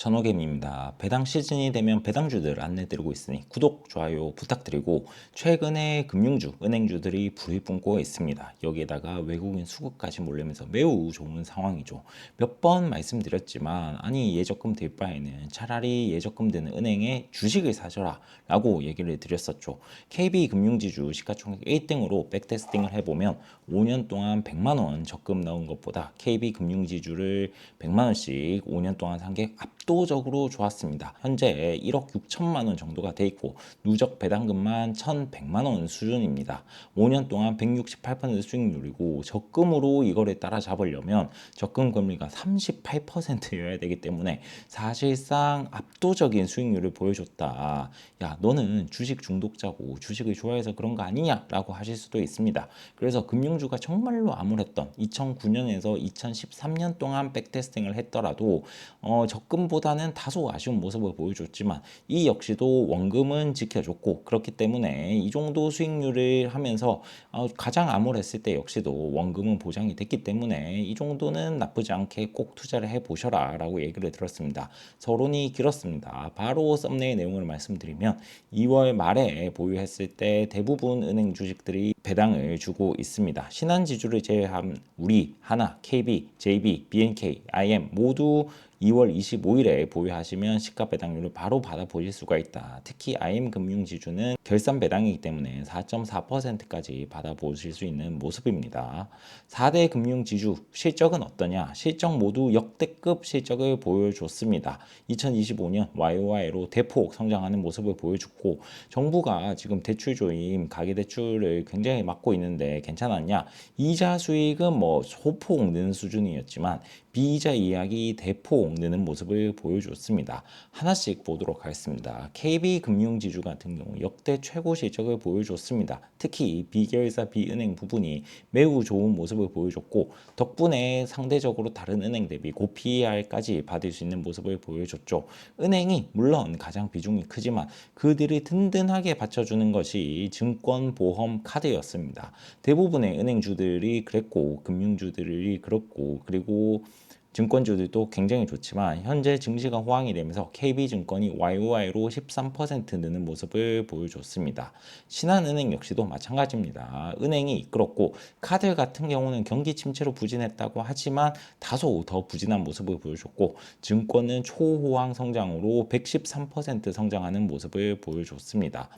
전호겜입니다. 배당 시즌이 되면 배당주들 안내드리고 있으니 구독, 좋아요 부탁드리고 최근에 금융주, 은행주들이 불이 뿜고 있습니다. 여기에다가 외국인 수급까지 몰리면서 매우 좋은 상황이죠. 몇 번 말씀드렸지만 아니 예적금 들 바에는 차라리 예적금 드는 은행에 주식을 사셔라 라고 얘기를 드렸었죠. KB금융지주 시가총액 1등으로 백테스팅을 해보면 5년 동안 100만원 적금 넣은 것보다 KB금융지주를 100만원씩 5년 동안 산게 압도적으로 좋았습니다. 현재 1억 6천만 원 정도가 돼 있고 누적 배당금만 1,100만 원 수준입니다. 5년 동안 168% 수익률이고 적금으로 이거를 따라잡으려면 적금 금리가 38%여야 되기 때문에 사실상 압도적인 수익률을 보여줬다. 야, 너는 주식 중독자고 주식을 좋아해서 그런 거 아니냐라고 하실 수도 있습니다. 그래서 금융주가 정말로 암울했던 2009년에서 2013년 동안 백테스팅을 했더라도 어, 적금보다 는 다소 아쉬운 모습을 보여줬지만 이 역시도 원금은 지켜줬고 그렇기 때문에 이 정도 수익률을 하면서 어, 가장 암울했을 때 역시도 원금은 보장이 됐기 때문에 이 정도는 나쁘지 않게 꼭 투자를 해 보셔라 라고 얘기를 들었습니다. 서론이 길었습니다. 바로 썸네일 내용을 말씀드리면 2월 말에 보유했을 때 대부분 은행 주식들이 배당을 주고 있습니다. 신한지주를 제외한 우리, 하나, KB, JB, BNK, IM 모두 2월 25일에 보유하시면 시가 배당률을 바로 받아보실 수가 있다. 특히 IM금융지주는 결산 배당이기 때문에 4.4%까지 받아보실 수 있는 모습입니다. 4대 금융지주 실적은 어떠냐? 실적 모두 역대급 실적을 보여줬습니다. 2025년 YOY로 대폭 성장하는 모습을 보여줬고 정부가 지금 대출 조임, 가계대출을 굉장히 막고 있는데 괜찮았냐? 이자 수익은 뭐 소폭 는 수준이었지만 비이자 이야기 대폭 느는 모습을 보여줬습니다. 하나씩 보도록 하겠습니다. KB금융지주 같은 경우 역대 최고 실적을 보여줬습니다. 특히 비계열사 비은행 부분이 매우 좋은 모습을 보여줬고 덕분에 상대적으로 다른 은행 대비 고 PER까지 받을 수 있는 모습을 보여줬죠. 은행이 물론 가장 비중이 크지만 그들이 든든하게 받쳐주는 것이 증권, 보험, 카드였습니다. 대부분의 은행주들이 그랬고 금융주들이 그렇고 그리고 증권주들도 굉장히 좋지만 현재 증시가 호황이 되면서 KB증권이 YOY로 13% 느는 모습을 보여줬습니다. 신한은행 역시도 마찬가지입니다. 은행이 이끌었고 카드 같은 경우는 경기 침체로 부진했다고 하지만 다소 더 부진한 모습을 보여줬고 증권은 초호황 성장으로 113% 성장하는 모습을 보여줬습니다.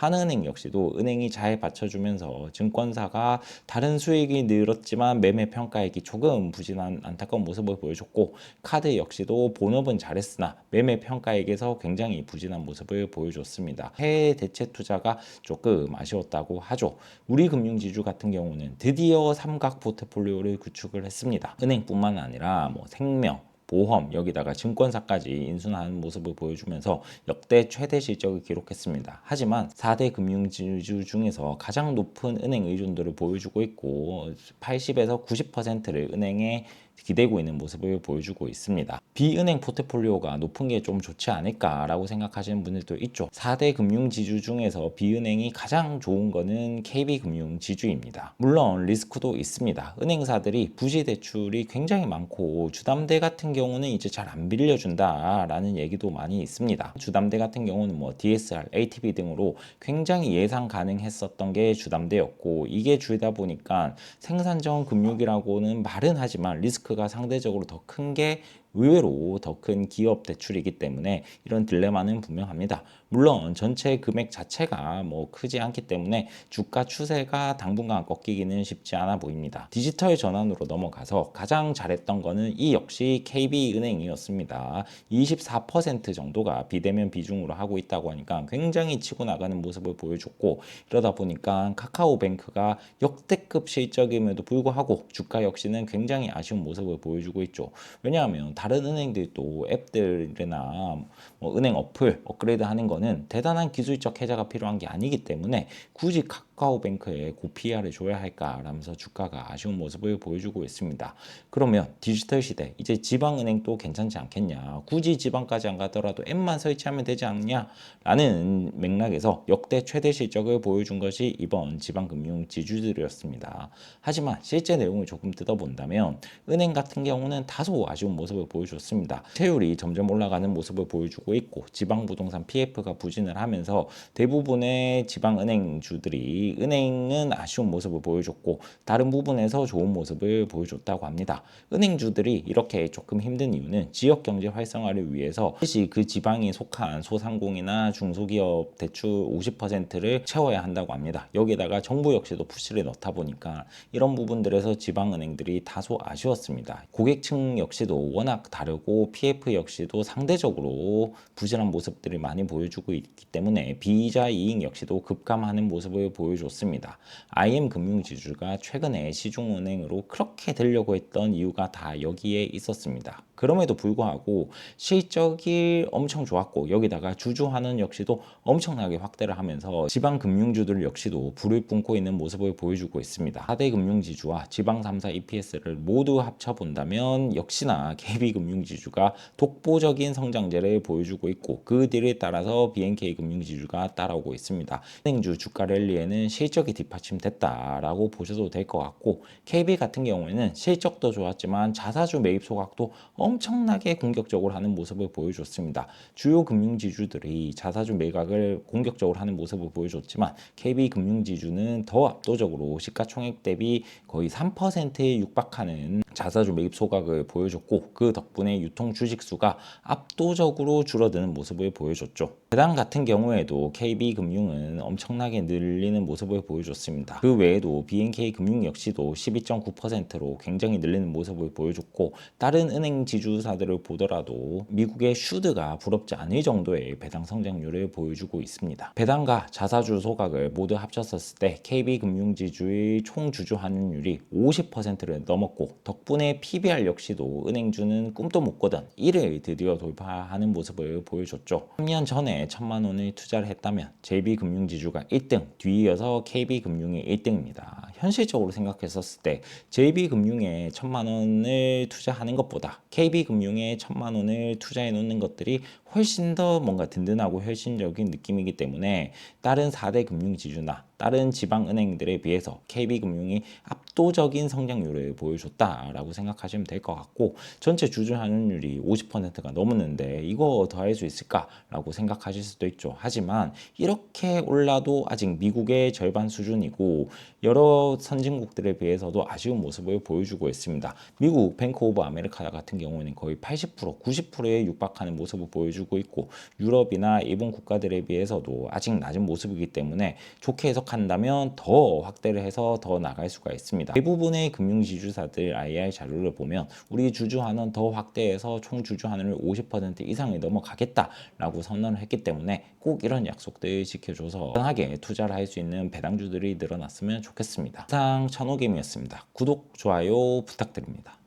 한은행 역시도 은행이 잘 받쳐주면서 증권사가 다른 수익이 늘었지만 매매 평가액이 조금 부진한 안타까운 모습을 보여줬고 카드 역시도 본업은 잘했으나 매매 평가액에서 굉장히 부진한 모습을 보여줬습니다. 해외 대체 투자가 조금 아쉬웠다고 하죠. 우리 금융지주 같은 경우는 드디어 삼각 포트폴리오를 구축을 했습니다. 은행뿐만 아니라 뭐 생명, 보험 여기다가 증권사까지 인수하는 모습을 보여주면서 역대 최대 실적을 기록했습니다. 하지만 4대 금융지주 중에서 가장 높은 은행 의존도를 보여주고 있고 80에서 90%를 은행에 기대고 있는 모습을 보여주고 있습니다. 비은행 포트폴리오가 높은 게 좀 좋지 않을까라고 생각하시는 분들도 있죠. 4대 금융지주 중에서 비은행이 가장 좋은 거는 KB금융지주입니다. 물론 리스크도 있습니다. 은행사들이 부지 대출이 굉장히 많고 주담대 같은 경우는 이제 잘 안 빌려준다라는 얘기도 많이 있습니다. 주담대 같은 경우는 뭐 DSR, ATB 등으로 굉장히 예상 가능했었던 게 주담대였고 이게 줄다 보니까 생산적 금융이라고는 말은 하지만 리스크가 상대적으로 더 큰 게 의외로 더 큰 기업 대출이기 때문에 이런 딜레마는 분명합니다. 물론 전체 금액 자체가 뭐 크지 않기 때문에 주가 추세가 당분간 꺾이기는 쉽지 않아 보입니다. 디지털 전환으로 넘어가서 가장 잘했던 거는 이 역시 KB은행이었습니다. 24% 정도가 비대면 비중으로 하고 있다고 하니까 굉장히 치고 나가는 모습을 보여줬고 이러다 보니까 카카오뱅크가 역대급 실적임에도 불구하고 주가 역시는 굉장히 아쉬운 모습을 보여주고 있죠. 왜냐하면 다른 은행들도 앱들이나 뭐 은행 어플 업그레이드 하는 거는 대단한 기술적 해자가 필요한 게 아니기 때문에 굳이 카카오뱅크에 고 PR을 줘야 할까라면서 주가가 아쉬운 모습을 보여주고 있습니다. 그러면 디지털 시대 이제 지방은행도 괜찮지 않겠냐? 굳이 지방까지 안 가더라도 앱만 설치하면 되지 않냐?라는 맥락에서 역대 최대 실적을 보여준 것이 이번 지방금융 지주들이었습니다. 하지만 실제 내용을 조금 뜯어본다면 은행 같은 경우는 다소 아쉬운 모습을 보여줬습니다. 세율이 점점 올라가는 모습을 보여주고 있고 지방 부동산 PF가 부진을 하면서 대부분의 지방 은행주들이 은행은 아쉬운 모습을 보여줬고 다른 부분에서 좋은 모습을 보여줬다고 합니다. 은행주들이 이렇게 조금 힘든 이유는 지역 경제 활성화를 위해서 혹시 그 지방에 속한 소상공이나 중소기업 대출 50%를 채워야 한다고 합니다. 여기다가 정부 역시도 푸시를 넣다 보니까 이런 부분들에서 지방 은행들이 다소 아쉬웠습니다. 고객층 역시도 워낙 다르고 PF 역시도 상대적으로 부진한 모습들을 많이 보여주고 있기 때문에 비이자 이익 역시도 급감하는 모습을 보여 줬습니다. IM 금융지주가 최근에 시중은행으로 그렇게 되려고 했던 이유가 다 여기에 있었습니다. 그럼에도 불구하고 실적이 엄청 좋았고 여기다가 주주환원 역시도 엄청나게 확대를 하면서 지방 금융주들 역시도 불을 뿜고 있는 모습을 보여주고 있습니다. 4대 금융지주와 지방 3사 EPS를 모두 합쳐 본다면 역시나 KB금융지주가 독보적인 성장세를 보여주고 있고 그 뒤를 따라서 BNK 금융지주가 따라오고 있습니다. 은행주 주가 랠리에는 실적이 뒷받침됐다라고 보셔도 될 것 같고 KB 같은 경우에는 실적도 좋았지만 자사주 매입 소각도 엄청나게 공격적으로 하는 모습을 보여줬습니다. 주요 금융지주들이 자사주 매각을 공격적으로 하는 모습을 보여줬지만 KB 금융지주는 더 압도적으로 시가총액 대비 거의 3%에 육박하는 자사주 매입 소각을 보여줬고 그 덕분에 유통 주식 수가 압도적으로 줄어드는 모습을 보여줬죠. 배당 같은 경우에도 KB 금융은 엄청나게 늘리는 모습을 보여줬습니다. 그 외에도 BNK 금융 역시도 12.9%로 굉장히 늘리는 모습을 보여줬고 다른 은행 지주사들을 보더라도 미국의 슈드가 부럽지 않을 정도의 배당 성장률을 보여주고 있습니다. 배당과 자사주 소각을 모두 합쳤었을 때 KB 금융지주의 총 주주 환율이 50%를 넘었고 덕분에 PBR 역시도 은행주는 꿈도 못 꾸던 1을 드디어 돌파하는 모습을 보여줬죠. 3년 전에 천만 원을 투자를 했다면 JB금융지주가 1등, 뒤이어서 KB금융이 1등입니다. 현실적으로 생각했었을 때 JB금융에 천만 원을 투자하는 것보다 KB금융에 천만 원을 투자해 놓는 것들이 훨씬 더 뭔가 든든하고 혈신적인 느낌이기 때문에 다른 4대 금융지주나 다른 지방은행들에 비해서 KB금융이 압도적인 성장률을 보여줬다라고 생각하시면 될 것 같고 전체 주주 환율이 50%가 넘었는데 이거 더할 수 있을까라고 생각하실 수도 있죠. 하지만 이렇게 올라도 아직 미국의 절반 수준이고 여러 선진국들에 비해서도 아쉬운 모습을 보여주고 있습니다. 미국 뱅크 오브 아메리카 같은 경우에는 거의 80% 90%에 육박하는 모습을 보여주고 있고 유럽이나 일본 국가들에 비해서도 아직 낮은 모습이기 때문에 좋게 해 석한다면 더 확대를 해서 더 나갈 수가 있습니다. 대부분의 금융지주사들 IR 자료를 보면 우리 주주환원 더 확대해서 총 주주환원을 50% 이상이 넘어가겠다라고 선언을 했기 때문에 꼭 이런 약속들 지켜줘서 편하게 투자를 할 수 있는 배당주들이 늘어났으면 좋겠습니다. 이상 천호김이었습니다. 구독, 좋아요 부탁드립니다.